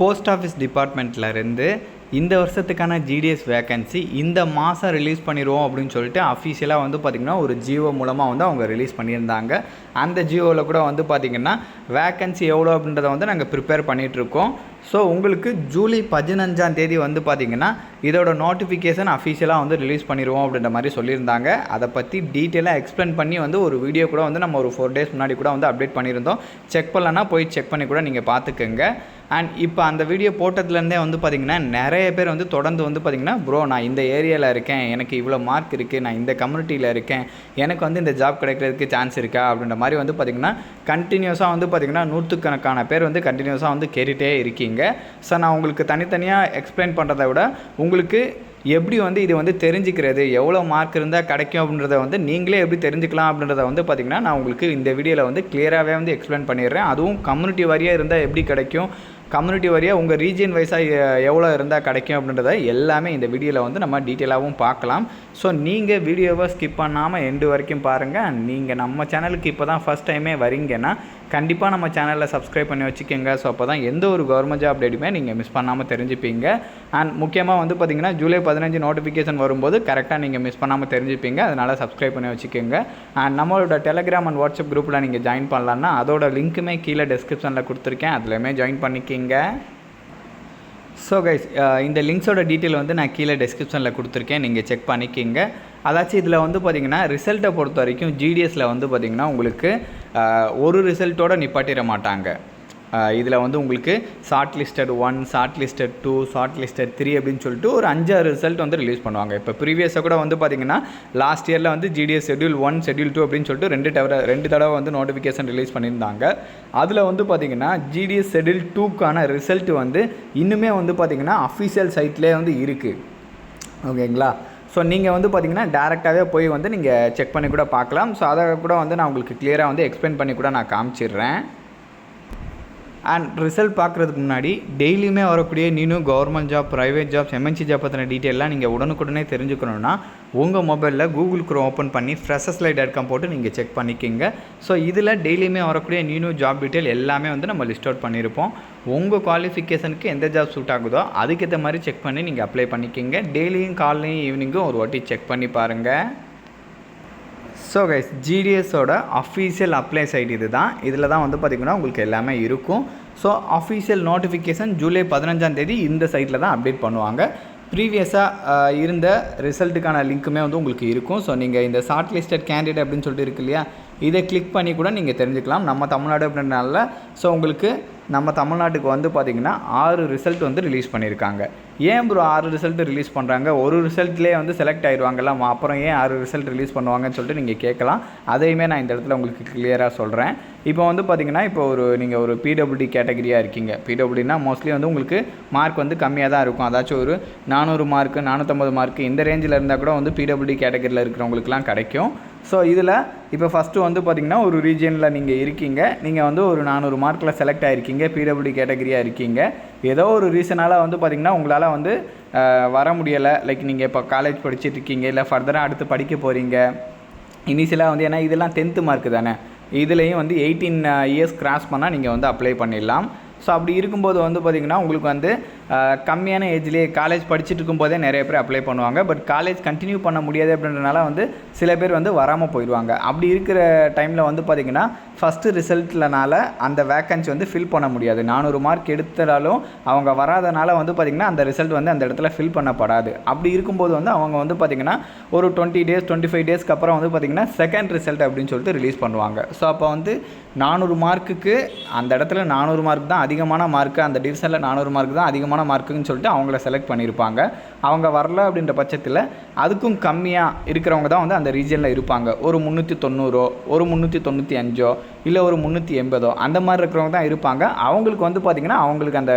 Post office டிபார்ட்மெண்ட்லேருந்து இந்த வருஷத்துக்கான GDS vacancy இந்த மாதம் ரிலீஸ் பண்ணிடுவோம் அப்படின்னு சொல்லிட்டு அஃபீஷியலாக வந்து பார்த்திங்கன்னா ஒரு ஜியோ மூலமாக வந்து அவங்க ரிலீஸ் பண்ணியிருந்தாங்க. அந்த ஜியோவில் கூட வந்து பார்த்திங்கன்னா வேக்கன்சி எவ்வளோ அப்படின்றத வந்து நாங்கள் ப்ரிப்பேர் பண்ணிகிட்ருக்கோம் ஸோ உங்களுக்கு ஜூலை பதினஞ்சாம் தேதி வந்து பார்த்திங்கன்னா இதோட நோட்டிஃபிகேஷன் அஃபீஷியலாக வந்து ரிலீஸ் பண்ணிடுவோம் அப்படின்ற மாதிரி சொல்லியிருந்தாங்க. அதை பற்றி டீட்டெயிலாக எக்ஸ்பிளைன் பண்ணி வந்து ஒரு வீடியோ கூட வந்து நம்ம ஒரு ஃபோர் டேஸ் முன்னாடி கூட வந்து அப்டேட் பண்ணியிருந்தோம். செக் பண்ணலன்னா போய் செக் பண்ணி கூட நீங்கள் பார்த்துக்கோங்க அண்ட் இப்போ அந்த வீடியோ போட்டதுலேருந்தே வந்து பார்த்திங்கன்னா நிறைய பேர் வந்து தொடர்ந்து வந்து பார்த்திங்கன்னா ப்ரோ நான் இந்த ஏரியாவில் இருக்கேன். எனக்கு இவ்வளோ மார்க் இருக்குது நான் இந்த கம்யூனிட்டியில் இருக்கேன். எனக்கு வந்து இந்த ஜாப் கிடைக்கிறதுக்கு சான்ஸ் இருக்கா? அப்படின்ற மாதிரி வந்து பார்த்திங்கன்னா கண்டினியூஸாக வந்து பார்த்திங்கன்னா நூற்றுக்கணக்கான பேர் வந்து கண்டினியூஸாக வந்து கேட்டுகிட்டே இருக்கீங்க. ஸோ நான் உங்களுக்கு தனித்தனியாக எக்ஸ்பிளைன் பண்ணுறதை விட உங்களுக்கு எப்படி வந்து இது வந்து தெரிஞ்சுக்கிறது எவ்வளோ மார்க் இருந்தால் கிடைக்கும் அப்படின்றத வந்து நீங்களே எப்படி தெரிஞ்சுக்கலாம் அப்படின்றத வந்து பார்த்திங்கன்னா நான் உங்களுக்கு இந்த வீடியோவில் வந்து கிளியராகவே வந்து எக்ஸ்பிளைன் பண்ணிடுறேன். அதுவும் கம்யூனிட்டி வாரியாக இருந்தால் எப்படி கிடைக்கும்? கம்யூனிட்டி வரியாக உங்கள் ரீஜியன் வைஸாக எவ்வளோ இருந்தால் கிடைக்கும் அப்படின்றத எல்லாமே இந்த வீடியோவில் வந்து நம்ம டீட்டெயிலாகவும் பார்க்கலாம். ஸோ நீங்கள் வீடியோவை ஸ்கிப் பண்ணாமல் எண்டு வரைக்கும் பாருங்கள் நீங்கள் நம்ம சேனலுக்கு இப்போ தான் ஃபஸ்ட் டைமே வரீங்கன்னா கண்டிப்பாக நம்ம சேனலில் சப்ஸ்கிரைப் பண்ணி வச்சுக்கோங்க. ஸோ அப்போ தான் எந்த ஒரு கவர்மெண்ட் ஜாப் அப்டேட்டுமே நீங்கள் மிஸ் பண்ணாமல் தெரிஞ்சுப்பீங்க. அண்ட் முக்கியமாக வந்து பார்த்திங்கன்னா ஜூலை பதினஞ்சு நோட்டிஃபிகேஷன் வரும்போது கரெக்டாக நீங்கள் மிஸ் பண்ணாமல் தெரிஞ்சுப்பீங்க. அதனால் சப்ஸ்கிரைப் பண்ணி வச்சுக்கோங்க. அண்ட் நம்மளோட டெலகிராம் அண்ட் வாட்ஸ்அப் குரூப்பில் நீங்கள் ஜாயின் பண்ணலான்னா அதோட லிங்க்குமே கீழே டிஸ்கிரிப்ஷனில் கொடுத்துருக்கேன். அதுலேயுமே ஜாயின் பண்ணிக்கிங்க. ஸோ கைஸ் இந்த லிங்க்ஸோட டீட்டெயில் வந்து நான் கீழே டிஸ்கிரிப்ஷனில் கொடுத்துருக்கேன். நீங்கள் செக் பண்ணிக்கிங்க. அதாச்சும் இதில் வந்து பார்த்திங்கன்னா ரிசல்ட்டை பொறுத்த வரைக்கும் ஜிடிஎஸில் வந்து பார்த்திங்கன்னா உங்களுக்கு ஒரு ரிசல்ட்டோடு நிப்பாட்டிட மாட்டாங்க. இதில் வந்து உங்களுக்கு short listed one short listed two short listed three அப்படின்னு சொல்லிட்டு ஒரு அஞ்சாறு ரிசல்ட் வந்து ரிலீஸ் பண்ணுவாங்க. இப்போ ப்ரீவியஸாக கூட வந்து பார்த்திங்கன்னா லாஸ்ட் இயரில் வந்து GDS schedule one schedule two அப்படின்னு சொல்லிட்டு ரெண்டு தடவை ரெண்டு தடவை வந்து நோட்டிஃபிகேஷன் ரிலீஸ் பண்ணியிருந்தாங்க. அதில் வந்து பார்த்திங்கன்னா ஜிடிஎஸ் ஷெட்யூல் டூக்கான ரிசல்ட் வந்து இன்னுமே வந்து பார்த்திங்கன்னா அஃபீஷியல் சைட்லேயே வந்து இருக்குது ஓகேங்களா? ஸோ நீங்கள் வந்து பார்த்தீங்கன்னா டேரெக்டாகவே போய் வந்து நீங்கள் செக் பண்ணி கூட பார்க்கலாம். ஸோ அதை கூட வந்து நான் உங்களுக்கு கிளியராக வந்து எக்ஸ்பிளைன் பண்ணி கூட நான் காமிச்சிடுறேன். அண்ட் ரிசல்ட் பார்க்குறதுக்கு முன்னாடி டெய்லியுமே வரக்கூடிய நீனும் government job private jobs MNC job பற்றின டீட்டெயிலாம் நீங்கள் உடனுக்குடனே தெரிஞ்சுக்கணுன்னா உங்கள் மொபைலில் கூகுள் குரோம் ஓப்பன் பண்ணி ஃப்ரெஷஸ் லைட் டாட் காம் போட்டு நீங்கள் செக் பண்ணிக்கிங்க. ஸோ இதில் டெய்லியுமே வரக்கூடிய நியூ ஜாப் டீட்டெயில் எல்லாமே வந்து நம்ம லிஸ்ட் அவுட் பண்ணியிருப்போம் உங்கள் குவாலிஃபிகேஷனுக்கு எந்த ஜாப் சூட் ஆகுதோ அதுக்கேற்ற மாதிரி செக் பண்ணி நீங்கள் அப்ளை பண்ணிக்கிங்க. டெய்லியும் காலையும் ஈவினிங்கும் ஒரு வாட்டி செக் பண்ணி பாருங்கள் ஸோ கைஸ் ஜிடிஎஸோட அஃபீஷியல் அப்ளை ஐடி இது தான் இதில் தான் வந்து பார்த்திங்கன்னா உங்களுக்கு எல்லாமே இருக்கும். ஸோ அஃபீஷியல் நோட்டிஃபிகேஷன் ஜூலை பதினஞ்சாம் தேதி இந்த சைட்டில் தான் அப்டேட் பண்ணுவாங்க. ப்ரீவியஸாக இருந்த ரிசல்ட்டுக்கான லிங்க்குமே வந்து உங்களுக்கு இருக்கும். ஸோ நீங்கள் இந்த ஷார்ட் லிஸ்டட் கேண்டிடேட் அப்படின்னு சொல்லிட்டு இருக்கு இல்லையா இதை கிளிக் பண்ணி கூட நீங்கள் தெரிஞ்சுக்கலாம். நம்ம தமிழ்நாடு அப்படின்றனால ஸோ உங்களுக்கு நம்ம தமிழ்நாட்டுக்கு வந்து பார்த்திங்கன்னா ஆறு ரிசல்ட் வந்து ரிலீஸ் பண்ணியிருக்காங்க. ஏன் ப்ரோ ஆறு ரிசல்ட் ரிலீஸ் பண்ணுறாங்க ஒரு ரிசல்ட்லேயே வந்து செலக்ட் ஆயிடுவாங்கல்ல அப்புறம் ஏன் ஆறு ரிசல்ட் ரிலீஸ் பண்ணுவாங்கன்னு சொல்லிட்டு நீங்கள் கேட்கலாம். அதையுமே நான் இந்த இடத்துல உங்களுக்கு கிளியராக சொல்கிறேன் இப்போ வந்து பார்த்திங்கன்னா இப்போ ஒரு நீங்கள் ஒரு பிடபிள்யூடி கேட்டகரியாக இருக்கீங்க. பிடபிள்யூனா மோஸ்ட்லி வந்து உங்களுக்கு மார்க் வந்து கம்மியாக தான் இருக்கும். அதாச்சும் ஒரு நானூறு மார்க்கு நானூற்றம்பது மார்க்கு இந்த ரேஞ்சில் இருந்தால் கூட வந்து பிடபிள்யூடி கேட்டகரியில் இருக்கிறவங்களுக்குலாம் கிடைக்கும். ஸோ இதில் இப்போ ஃபஸ்ட்டு வந்து பார்த்திங்கன்னா ஒரு ரீஜியனில் நீங்கள் இருக்கீங்க. நீங்கள் வந்து ஒரு நானூறு மார்க்கில் செலக்ட் ஆகிருக்கீங்க பிடபிள்யூ கேட்டகரியாக இருக்கீங்க. ஏதோ ஒரு ரீசனால் வந்து பார்த்திங்கன்னா உங்களால் வந்து வர முடியலை. லைக் நீங்கள் இப்போ காலேஜ் படிச்சுட்டு இருக்கீங்க. இல்லை ஃபர்தராக அடுத்து படிக்க போகிறீங்க இனிஷியலாக வந்து ஏன்னா இதெல்லாம் டென்த்து மார்க்கு தானே. இதுலேயும் வந்து எயிட்டீன் இயர்ஸ் கிராஸ் பண்ணால் நீங்கள் வந்து அப்ளை பண்ணிடலாம். ஸோ அப்படி இருக்கும்போது வந்து பார்த்திங்கன்னா உங்களுக்கு வந்து கம்மியான ஏஜ்லேயே காலேஜ் படிச்சுட்டு இருக்கும்போதே நிறைய பேர் அப்ளை பண்ணுவாங்க. பட் காலேஜ் கண்டினியூ பண்ண முடியாது அப்படின்றனால வந்து சில பேர் வந்து வராமல் போயிடுவாங்க. அப்படி இருக்கிற டைமில் வந்து பார்த்திங்கன்னா ஃபஸ்ட்டு ரிசல்ட்லனால அந்த வேக்கன்சி வந்து ஃபில் பண்ண முடியாது. நானூறு மார்க் எடுத்தாலும் அவங்க வராதனால வந்து பார்த்திங்கன்னா அந்த ரிசல்ட் வந்து அந்த இடத்துல ஃபில் பண்ணப்படாது. அப்படி இருக்கும்போது வந்து அவங்க வந்து பார்த்திங்கன்னா ஒரு டுவெண்ட்டி டேஸ் டுவெண்ட்டி ஃபைவ் டேஸ்க்கு அப்புறம் வந்து பார்த்திங்கன்னா செகண்ட் ரிசல்ட் அப்படின்னு சொல்லிட்டு ரிலீஸ் பண்ணுவாங்க. ஸோ அப்போ வந்து நானூறு மார்க்குக்கு அந்த இடத்துல நானூறு மார்க் தான் அதிகமான மார்க்கு அந்த டிவிஷனில் நானூறு மார்க் தான் அதிகமான மார்க்குன்னு சொல்லிட்டு அவங்கள செலக்ட் பண்ணியிருப்பாங்க. அவங்க வரல அப்படின்ற பட்சத்தில் அதுக்கும் கம்மியாக இருக்கிறவங்க தான் வந்து அந்த ரீஜனில் இருப்பாங்க. ஒரு முந்நூற்றி தொண்ணூறோ ஒரு முந்நூற்றி தொண்ணூற்றி அஞ்சோ இல்லை ஒரு முந்நூற்றி எண்பதோ அந்த மாதிரி இருக்கிறவங்க தான் இருப்பாங்க. அவங்களுக்கு வந்து பார்த்திங்கன்னா அவங்களுக்கு அந்த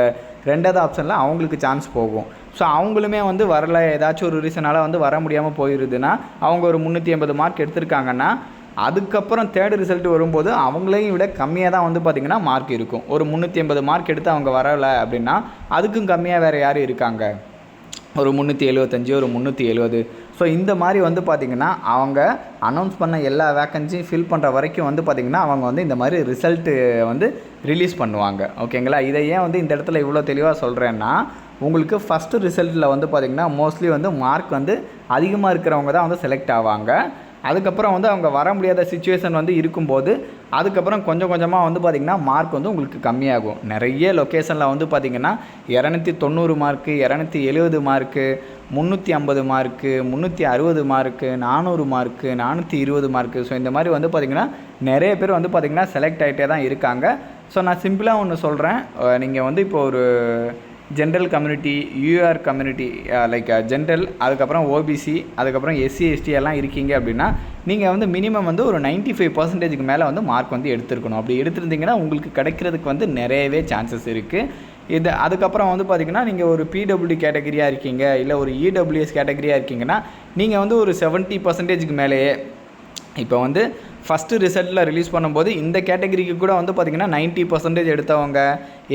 ரெண்டாவது ஆப்ஷனில் அவங்களுக்கு சான்ஸ் போகும். ஸோ அவங்களுமே வந்து வரல ஏதாச்சும் ஒரு ரீசனால் வந்து வர முடியாமல் போயிடுதுன்னா அவங்க ஒரு முந்நூற்றி எண்பது மார்க் எடுத்திருக்காங்கன்னா அதுக்கப்புறம் தேர்டு ரிசல்ட் வரும்போது அவங்களையும் விட கம்மியாக தான் வந்து பார்த்திங்கன்னா மார்க் இருக்கும். ஒரு முந்நூற்றி எண்பது மார்க் எடுத்து அவங்க வரலை அப்படின்னா அதுக்கும் கம்மியாக வேறு யார் இருக்காங்க? ஒரு முந்நூற்றி எழுபத்தஞ்சி ஒரு முந்நூற்றி எழுபது ஸோ இந்த மாதிரி வந்து பார்த்திங்கன்னா அவங்க அனௌன்ஸ் பண்ண எல்லா வேக்கன்சியும் ஃபில் பண்ணுற வரைக்கும் வந்து பார்த்திங்கன்னா அவங்க வந்து இந்த மாதிரி ரிசல்ட்டு வந்து ரிலீஸ் பண்ணுவாங்க. ஓகேங்களா இதை ஏன் வந்து இந்த இடத்துல இவ்வளோ தெளிவாக சொல்கிறேன்னா உங்களுக்கு ஃபஸ்ட்டு ரிசல்ட்டில் வந்து பார்த்திங்கன்னா மோஸ்ட்லி வந்து மார்க் வந்து அதிகமாக இருக்கிறவங்க தான் வந்து செலக்ட் ஆவாங்க. அதுக்கப்புறம் வந்து அவங்க வர முடியாத சுச்சுவேஷன் வந்து இருக்கும்போது அதுக்கப்புறம் கொஞ்சம் கொஞ்சமாக வந்து பார்த்திங்கன்னா மார்க் வந்து உங்களுக்கு கம்மியாகும். நிறைய லொக்கேஷனில் வந்து பார்த்திங்கன்னா இரநூத்தி தொண்ணூறு மார்க்கு இரநூத்தி எழுபது மார்க்கு முந்நூற்றி ஐம்பது மார்க்கு முந்நூற்றி அறுபது மார்க்கு நானூறு மார்க்கு நானூற்றி இருபது மார்க்கு ஸோ இந்த மாதிரி வந்து பார்த்திங்கன்னா நிறைய பேர் வந்து பார்த்திங்கன்னா செலக்ட் ஆகிட்டே தான் இருக்காங்க. ஸோ நான் சிம்பிளாக ஒன்று சொல்கிறேன் நீங்கள் வந்து இப்போ ஒரு general community UR community like general அதுக்கப்புறம் ஓபிசி அதுக்கப்புறம் எஸ்சி எஸ்டி எல்லாம் இருக்கீங்க அப்படின்னா நீங்கள் வந்து மினிமம் வந்து ஒரு 95% ஃபைவ் பர்சன்டேஜுக்கு மேலே வந்து மார்க் வந்து எடுத்துருக்கணும். அப்படி எடுத்திருந்தீங்கன்னா உங்களுக்கு கிடைக்கிறதுக்கு வந்து நிறையவே சான்சஸ் இருக்குது இது அதுக்கப்புறம் வந்து பார்த்திங்கன்னா நீங்கள் ஒரு பிடபிள்யூ கேட்டகரியாக இருக்கீங்க இல்லை ஒரு இடபிள்யூஎஸ் கேட்டகரியாக இருக்கீங்கன்னா நீங்கள் வந்து ஒரு செவன்ட்டி பர்சன்டேஜுக்கு மேலேயே இப்போ வந்து ஃபஸ்ட்டு ரிசல்ட்டில் ரிலீஸ் பண்ணும்போது இந்த கேட்டகரிக்கு கூட வந்து பார்த்திங்கன்னா 90% பர்சன்டேஜ் எடுத்தவங்க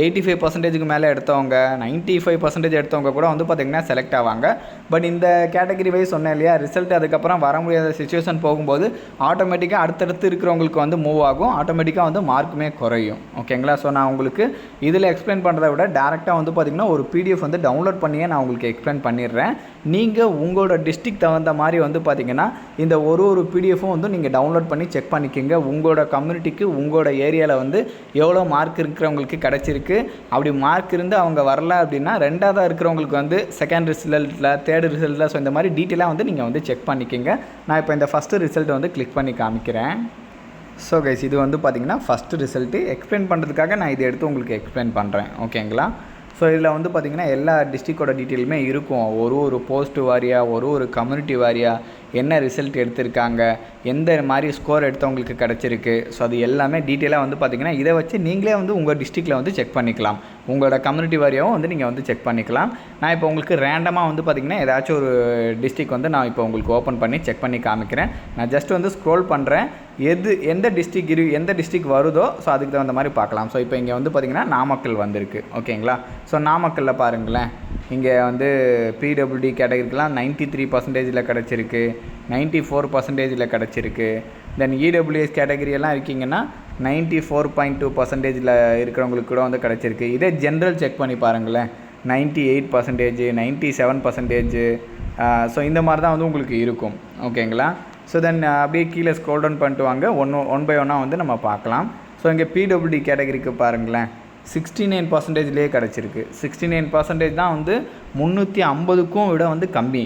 எயிட்டி ஃபைவ் பர்சன்டேஜுக்கு மேலே எடுத்தவங்க 95% ஃபைவ் பர்சன்டேஜ் எடுத்தவங்க கூட வந்து பார்த்திங்கன்னா செலக்ட் ஆவாங்க. பட் இந்த கேட்டகரி வைஸ் சொன்னேன் இல்லையா ரிசல்ட் அதுக்கப்புறம் வர முடியாத சுச்சுவேஷன் போகும்போது ஆட்டோமேட்டிக்காக அடுத்தடுத்து இருக்கிறவங்களுக்கு வந்து மூவ் ஆகும். ஆட்டோமேட்டிக்காக வந்து மார்க்குமே குறையும். ஓகேங்களா ஸோ நான் உங்களுக்கு இதில் எக்ஸ்பிளைன் பண்ணுறத விட டேரெக்டாக வந்து பார்த்திங்கன்னா ஒரு பிடிஎஃப் வந்து டவுன்லோட் பண்ணியே நான் உங்களுக்கு எக்ஸ்பிளைன் பண்ணிடுறேன். நீங்கள் உங்களோட டிஸ்ட்ரிக் தகுந்த மாதிரி வந்து பார்த்திங்கன்னா இந்த ஒரு ஒரு பிடிஎஃப்பும் வந்து நீங்கள் டவுன்லோட் பண்ணி செக் பண்ணிக்கோங்க. உங்களோட கம்யூனிட்டிக்கு உங்களோட ஏரியாவில் வந்து எவ்வளோ மார்க் இருக்கிறவங்களுக்கு கிடச்சிருக்கு அப்படி மார்க் இருந்து அவங்க வரல அப்படின்னா ரெண்டாவதாக இருக்கிறவங்களுக்கு வந்து செகண்ட் ரிசல்ட்டில் தேர்ட் ரிசல்ட்டில் ஸோ இந்த மாதிரி டீட்டெயிலாக வந்து நீங்கள் வந்து செக் பண்ணிக்கோங்க. நான் இப்போ இந்த ஃபஸ்ட்டு ரிசல்ட்டை வந்து கிளிக் பண்ணி காமிக்கிறேன். ஸோ கைஸ் இது வந்து பார்த்திங்கன்னா ஃபஸ்ட்டு ரிசல்ட்டு எக்ஸ்பிளைன் பண்ணுறதுக்காக நான் இதை எடுத்து உங்களுக்கு எக்ஸ்பிளைன் பண்ணுறேன் ஓகேங்களா ஸோ இதில் வந்து பார்த்திங்கன்னா எல்லா டிஸ்ட்ரிக்டோட டீட்டெயிலுமே இருக்கும். ஒரு ஒரு போஸ்ட் வாரியாக ஒரு ஒரு கம்யூனிட்டி வாரியாக என்ன ரிசல்ட் எடுத்திருக்காங்க எந்த மாதிரி ஸ்கோர் எடுத்தவங்களுக்கு கிடச்சிருக்கு. ஸோ அது எல்லாமே டீட்டெயிலாக வந்து பார்த்திங்கன்னா இதை வச்சு நீங்களே வந்து உங்கள் டிஸ்ட்ரிக்டில் வந்து செக் பண்ணிக்கலாம். உங்களோட கம்யூனிட்டி வாரியாகவும் வந்து நீங்கள் வந்து செக் பண்ணிக்கலாம். நான் இப்போ உங்களுக்கு ரேண்டமாக வந்து பார்த்திங்கன்னா ஏதாச்சும் ஒரு டிஸ்ட்ரிக் வந்து நான் இப்போ உங்களுக்கு ஓப்பன் பண்ணி செக் பண்ணி காமிக்கிறேன். நான் ஜஸ்ட் வந்து ஸ்க்ரோல் பண்ணுறேன் எது எந்த டிஸ்ட்ரிக் இரு எந்த டிஸ்ட்ரிக் வருதோ ஸோ அதுக்கு தகுந்த மாதிரி பார்க்கலாம். ஸோ இப்போ இங்கே வந்து பார்த்திங்கன்னா நாமக்கல் வந்திருக்கு. ஓகேங்களா ஸோ நாமக்கல்லில் பாருங்களேன். இங்கே வந்து பிடபிள்யூடி கேட்டகரிக்கெலாம் நைன்ட்டி த்ரீ பர்சன்டேஜில் கிடச்சிருக்கு. நைன்ட்டி ஃபோர் பர்சன்டேஜில் கிடச்சிருக்கு தென் இடபிள்யூஎஸ் கேட்டகரியெல்லாம் இருக்கீங்கன்னா நைன்ட்டி ஃபோர் பாயிண்ட் டூ பர்சன்டேஜில் இருக்கிறவங்களுக்கு கூட வந்து கிடச்சிருக்கு. இதே ஜென்ரல் செக் பண்ணி பாருங்களேன். Ninety eight percentage ninety seven percentage so இந்த மாதிரி தான் வந்து உங்களுக்கு இருக்கும். ஓகேங்களா ஸோ தென் uh, அப்படியே கீழே ஸ்க்ரோல் டவுன் பண்ணிட்டு வாங்க. ஒன் ஒன் பை ஒன்னாக வந்து நம்ம பார்க்கலாம். ஸோ இங்கே பிடபிள்யூடி கேட்டகரிக்கு பாருங்களேன். சிக்ஸ்டி நைன் பர்சன்டேஜ்லேயே கிடச்சிருக்கு. சிக்ஸ்டி நைன் பர்சன்டேஜ் தான் வந்து முந்நூற்றி ஐம்பதுக்கும் விட வந்து கம்மி.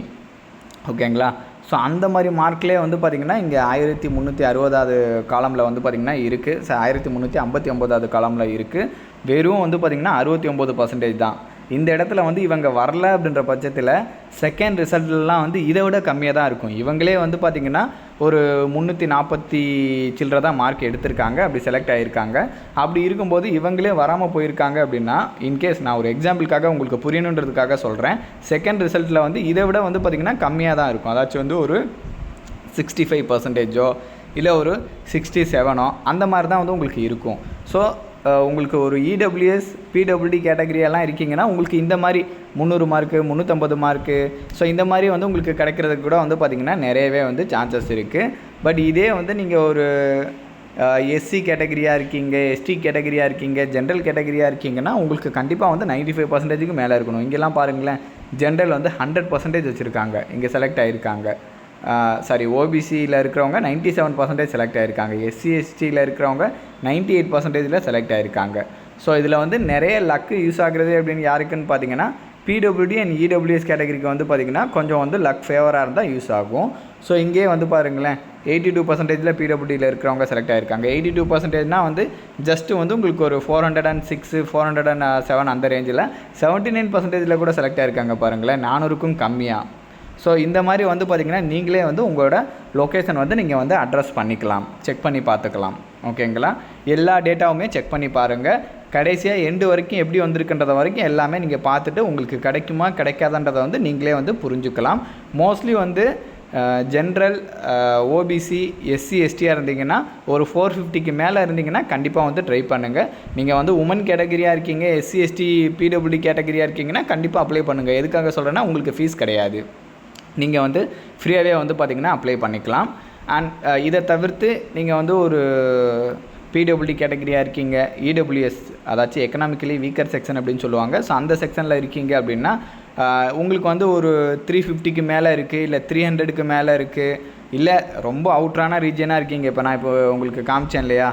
ஓகேங்களா ஸோ அந்த மாதிரி மார்க்லேயே வந்து பார்த்திங்கன்னா இங்கே ஆயிரத்தி முந்நூற்றி அறுபதாவது காலமில் வந்து பார்த்திங்கன்னா இருக்குது ஸோ ஆயிரத்தி முந்நூற்றி ஐம்பத்தி ஒம்போதாவது காலமில் இருக்குது வெறும் வந்து பார்த்திங்கன்னா அறுபத்தி ஒம்பது பர்சன்டேஜ் தான். இந்த இடத்துல வந்து இவங்க வரல அப்படின்ற பட்சத்தில் செகண்ட் ரிசல்ட்லாம் வந்து இதை விட கம்மியாக தான் இருக்கும். இவங்களே வந்து பார்த்திங்கன்னா ஒரு முந்நூற்றி நாற்பத்தி சில்லற தான் மார்க் எடுத்திருக்காங்க. அப்படி செலக்ட் ஆகியிருக்காங்க அப்படி இருக்கும்போது இவங்களே வராமல் போயிருக்காங்க அப்படின்னா இன்கேஸ் நான் ஒரு எக்ஸாம்பிளுக்காக உங்களுக்கு புரியணுன்றதுக்காக சொல்கிறேன் செகண்ட் ரிசல்ட்டில் வந்து இதை விட வந்து பார்த்திங்கன்னா கம்மியாக தான் இருக்கும். அதாச்சும் வந்து ஒரு சிக்ஸ்டி ஃபைவ் பர்சன்டேஜோ இல்லை ஒரு சிக்ஸ்டி செவனோ அந்த மாதிரி தான் வந்து உங்களுக்கு இருக்கும். ஸோ உங்களுக்கு ஒரு இடபிள்யூஎஸ் பிடபிள்யூடி கேட்டகரியெல்லாம் இருக்கீங்கன்னா உங்களுக்கு இந்த மாதிரி முந்நூறு மார்க்கு முந்நூற்றம்பது மார்க்கு ஸோ இந்த மாதிரி வந்து உங்களுக்கு கிடைக்கிறதுக்கு கூட வந்து பார்த்திங்கன்னா நிறையவே வந்து சான்சஸ் இருக்குது பட் இதே வந்து நீங்கள் ஒரு எஸ்சி கேட்டகரியாக இருக்கீங்க எஸ்டி கேட்டகரியாக இருக்கீங்க ஜென்ரல் கேட்டகரியாக இருக்கீங்கன்னா உங்களுக்கு கண்டிப்பாக வந்து 95% ஃபைவ் பர்சன்டேஜுக்கு மேலே இருக்கணும். இங்கெல்லாம் பாருங்களேன் ஜென்ரல் வந்து ஹண்ட்ரட் பர்சன்டேஜ் வச்சுருக்காங்க. இங்கே செலக்ட் ஆகியிருக்காங்க சாரி ஓபிசியில் இருக்கிறவங்க 97% செவன் பர்சன்டேஜ் செலக்ட் ஆகியிருக்காங்க எஸ்சி எஸ்டியில் இருக்கிறவங்க 98% எயிட் பர்சன்டேஜில் செலக்ட் ஆகியிருக்காங்க ஸோ இதில் வந்து நிறைய லக்கு யூஸ் ஆகுறது அப்படின்னு யாருக்குன்னு பார்த்தீங்கன்னா பிடபிள்யூடி அண்ட் இடபிள்யூஎஸ் கேட்டகரிக்கு வந்து பார்த்திங்கன்னா கொஞ்சம் வந்து லக் ஃபேவராக இருந்தால் யூஸ் ஆகும். ஸோ இங்கேயே வந்து பாருங்களேன் எயிட்டி டூ பர்சன்டேஜில் பிடபிள்யூடியில் இருக்கிறவங்க செலக்ட் ஆகிருக்காங்க எயிட்டி டூ பர்சன்டேஜ்னால் வந்து ஜஸ்ட்டு வந்து உங்களுக்கு ஒரு four hundred and six four hundred and seven அந்த ரேஞ்சில் செவன்ட்டி நைன் பர்சன்டேஜில் கூட செலக்ட் ஆகிருக்காங்க பாருங்களேன். நானூறுக்கும் கம்மியாக ஸோ இந்த மாதிரி வந்து பார்த்திங்கன்னா நீங்களே வந்து உங்களோட லொக்கேஷன் வந்து நீங்கள் வந்து அட்ரஸ் பண்ணிக்கலாம். செக் பண்ணி பார்த்துக்கலாம். ஓகேங்களா எல்லா டேட்டாவுமே செக் பண்ணி பாருங்கள் கடைசியாக எண்டு வரைக்கும் எப்படி வந்திருக்குன்றத வரைக்கும் எல்லாமே நீங்கள் பார்த்துட்டு உங்களுக்கு கிடைக்குமா கிடைக்காதன்றதை வந்து நீங்களே வந்து புரிஞ்சுக்கலாம். மோஸ்ட்லி வந்து ஜென்ரல் ஓபிசி எஸ்சி எஸ்டியாக இருந்தீங்கன்னா ஒரு ஃபோர் ஃபிஃப்டிக்கு மேலே இருந்தீங்கன்னா கண்டிப்பாக வந்து ட்ரை பண்ணுங்கள் நீங்கள் வந்து உமன் கேட்டகரியாக இருக்கீங்க எஸ்சி எஸ்டி பிடபிள்யூ கேட்டகரியாக இருக்கீங்கன்னா கண்டிப்பாக அப்ளை பண்ணுங்கள் எதுக்காக சொல்கிறேன்னா உங்களுக்கு ஃபீஸ் கிடையாது. நீங்கள் வந்து ஃப்ரீயாகவே வந்து பார்த்திங்கன்னா அப்ளை பண்ணிக்கலாம். அண்ட் இதை தவிர்த்து நீங்கள் வந்து ஒரு பிடபிள்யூடி கேட்டகரியாக இருக்கீங்க. இடபிள்யூஎஸ் அதாச்சும் எக்கனாமிக்கலி வீக்கர் செக்ஷன் அப்படின்னு சொல்லுவாங்க. ஸோ அந்த செக்ஷனில் இருக்கீங்க அப்படின்னா உங்களுக்கு வந்து ஒரு த்ரீ ஃபிஃப்டிக்கு மேலே இருக்குது இல்லை த்ரீ ஹண்ட்ரடுக்கு மேலே இருக்குது இல்லை ரொம்ப அவுட்ரான ரீஜனாக இருக்கீங்க. இப்போ நான் இப்போ உங்களுக்கு காமிச்சேன் இல்லையா?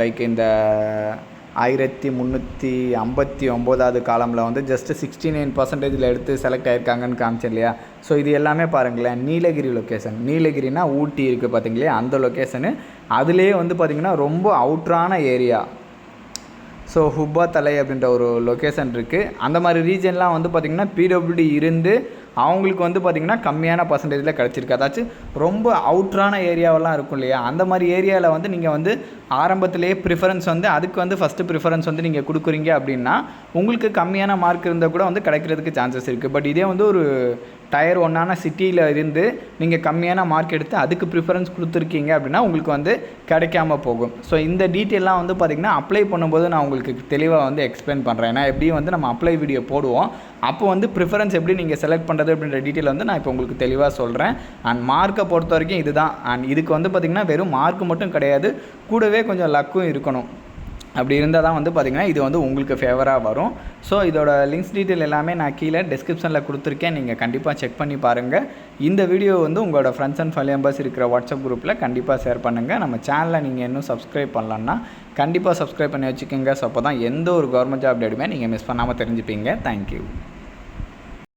லைக் இந்த ஆயிரத்தி முந்நூற்றி ஐம்பத்தி ஒம்போதாவது காலமில் வந்து ஜஸ்ட் சிக்ஸ்டி நைன் பர்சன்டேஜில் எடுத்து செலக்ட் ஆயிருக்காங்கன்னு காமிச்சேன் இல்லையா? ஸோ இது எல்லாமே பாருங்களேன் நீலகிரி லொக்கேஷன் நீலகிரினா ஊட்டி இருக்குது பார்த்திங்களே அந்த லொக்கேஷனு அதுலேயே வந்து பார்த்திங்கன்னா ரொம்ப அவுட்ரான ஏரியா ஸோ ஹுப்பா தலை அப்படின்ற ஒரு லொக்கேஷன் இருக்குது அந்த மாதிரி ரீஜன்லாம் வந்து பார்த்திங்கன்னா பிடபிள்யூடி இருந்து அவங்களுக்கு வந்து பார்த்திங்கன்னா கம்மியான பர்சன்டேஜில் கிடச்சிருக்கு. அதாச்சும் ரொம்ப அவுட்ரான ஏரியாவெல்லாம் இருக்கும் இல்லையா? அந்த மாதிரி ஏரியாவில் வந்து நீங்கள் வந்து ஆரம்பத்திலேயே ப்ரிஃபரன்ஸ் வந்து அதுக்கு வந்து ஃபஸ்ட்டு ப்ரிஃபரன்ஸ் வந்து நீங்கள் கொடுக்குறீங்க அப்படின்னா உங்களுக்கு கம்மியான மார்க் இருந்தால் கூட வந்து கிடைக்கிறதுக்கு சான்சஸ் இருக்குது பட் இதே வந்து ஒரு டயர் ஒன்னான சிட்டியில் இருந்து நீங்கள் கம்மியான மார்க் எடுத்து அதுக்கு ப்ரிஃபரன்ஸ் கொடுத்துருக்கீங்க அப்படின்னா உங்களுக்கு வந்து கிடைக்காம போகும். ஸோ இந்த டீட்டெயிலாம் வந்து பார்த்திங்கன்னா அப்ளை பண்ணும்போது நான் உங்களுக்கு தெளிவாக வந்து எக்ஸ்பிளைன் பண்ணுறேன் ஏன்னா எப்படியும் வந்து நம்ம அப்ளை வீடியோ போடுவோம். அப்போ வந்து ப்ரிஃபரன்ஸ் எப்படி நீங்கள் செலக்ட் பண்ணுறது அப்படின்ற டீட்டெயில் வந்து நான் இப்போ உங்களுக்கு தெளிவாக சொல்கிறேன் அண்ட் மார்க்கை பொறுத்த வரைக்கும் இதுதான். அண்ட் இதுக்கு வந்து பார்த்திங்கன்னா வெறும் மார்க் மட்டும் கிடையாது. கூடவே கொஞ்சம் லக்கும் இருக்கணும். அப்படி இருந்தால் தான் வந்து பார்த்திங்கன்னா இது வந்து உங்களுக்கு ஃபேவராக வரும். ஸோ இதோட லிங்க்ஸ் டீட்டெயில் எல்லாமே நான் கீழே டிஸ்கிரிப்ஷனில் கொடுத்துருக்கேன். நீங்கள் கண்டிப்பாக செக் பண்ணி பாருங்கள் இந்த வீடியோ வந்து உங்களோட ஃப்ரெண்ட்ஸ் அண்ட் ஃபைவ் மெம்பர்ஸ் இருக்கிற வாட்ஸ்அப் குரூப்பில் கண்டிப்பாக ஷேர் பண்ணுங்கள் நம்ம சேனலை நீங்கள் இன்னும் சப்ஸ்கிரைப் பண்ணலன்னா கண்டிப்பாக சப்ஸ்கிரைப் பண்ணி வச்சுக்கோங்க. ஸோ அப்போ தான் எந்த ஒரு கவர்மெண்ட் ஜாப் அப்டேட்டுமே நீங்கள் மிஸ் பண்ணாமல் தெரிஞ்சுப்பீங்க. தேங்க்யூ